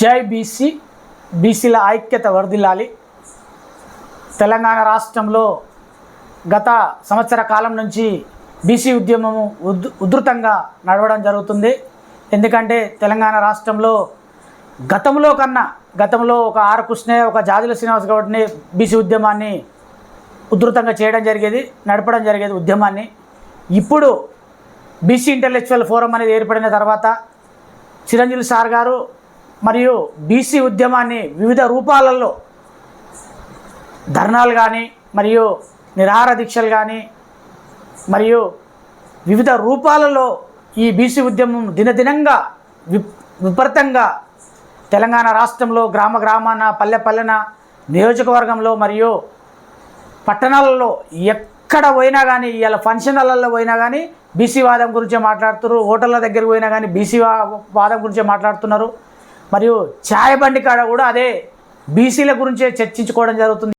జై బీసీ బీసీల ఐక్యత వర్ధిల్లాలి. తెలంగాణ రాష్ట్రంలో గత సంవత్సర కాలం నుంచి బీసీ ఉద్యమము ఉద్ ఉధృతంగా నడవడం జరుగుతుంది. ఎందుకంటే తెలంగాణ రాష్ట్రంలో గతంలో కన్నా గతంలో ఒక ఆర్ కృష్ణయ్య ఒక జాజుల శ్రీనివాస్ గౌడ్ని బీసీ ఉద్యమాన్ని ఉధృతంగా చేయడం జరిగేది నడపడం జరిగేది ఉద్యమాన్ని. ఇప్పుడు బీసీ ఇంటలెక్చువల్ ఫోరం అనేది ఏర్పడిన తర్వాత చిరంజీవి సార్ గారు మరియు బీసీ ఉద్యమాన్ని వివిధ రూపాలలో ధర్నాలు కానీ మరియు నిరాహార దీక్షలు కానీ మరియు వివిధ రూపాలలో ఈ బీసీ ఉద్యమం దినదినంగా విపరీతంగా తెలంగాణ రాష్ట్రంలో గ్రామ గ్రామాన పల్లె పల్లెన నియోజకవర్గంలో మరియు పట్టణాలలో ఎక్కడ పోయినా కానీ ఇలా ఫంక్షన్లలో పోయినా కానీ బీసీ వాదం గురించే మాట్లాడుతున్నారు హోటళ్ళ దగ్గరికి పోయినా కానీ బీసీ వాదం గురించే మాట్లాడుతున్నారు. మరియు ఛాయ్ బండి కాడ కూడా అదే బీసీల గురించే చర్చించుకోవడం జరుగుతుంది.